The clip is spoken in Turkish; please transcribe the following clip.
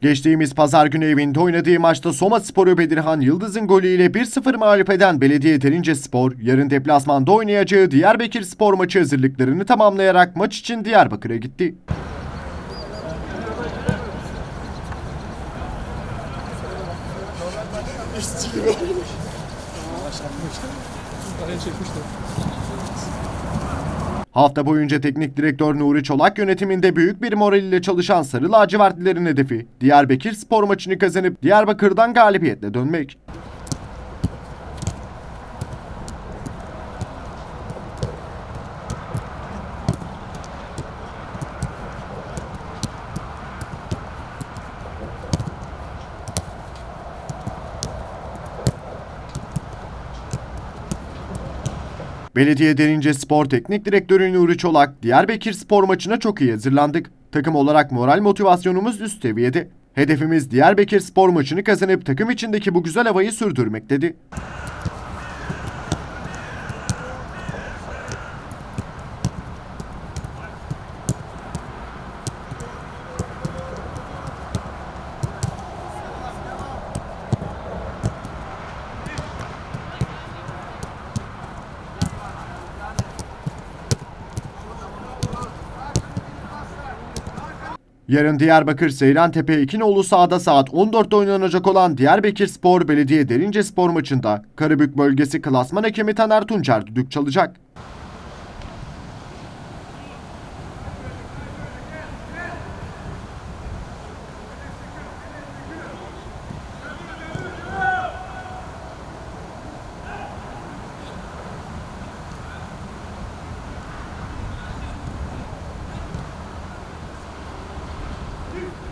Geçtiğimiz pazar günü evinde oynadığı maçta Soma Sporu Bedirhan Yıldız'ın golüyle 1-0 mağlup eden Belediye Derince Spor, yarın deplasmanda oynayacağı Diyarbakır Spor maçı hazırlıklarını tamamlayarak maç için Diyarbakır'a gitti. Hafta boyunca teknik direktör Nuri Çolak yönetiminde büyük bir moral ile çalışan Sarı Lacivertlilerin hedefi Diyarbakır spor maçını kazanıp Diyarbakır'dan galibiyetle dönmek. Belediye Derince Spor Teknik Direktörü Nuri Çolak, Diyarbakır spor maçına çok iyi hazırlandık. Takım olarak moral motivasyonumuz üst seviyede. Hedefimiz Diyarbakır spor maçını kazanıp takım içindeki bu güzel havayı sürdürmek dedi. Yarın Diyarbakır Seyrantepe İkinoğlu sahada saat 14'te oynanacak olan Diyarbakır Spor Belediye Derince Spor maçında Karabük Bölgesi Klasman Hakemi Taner Tuncer düdük çalacak. do.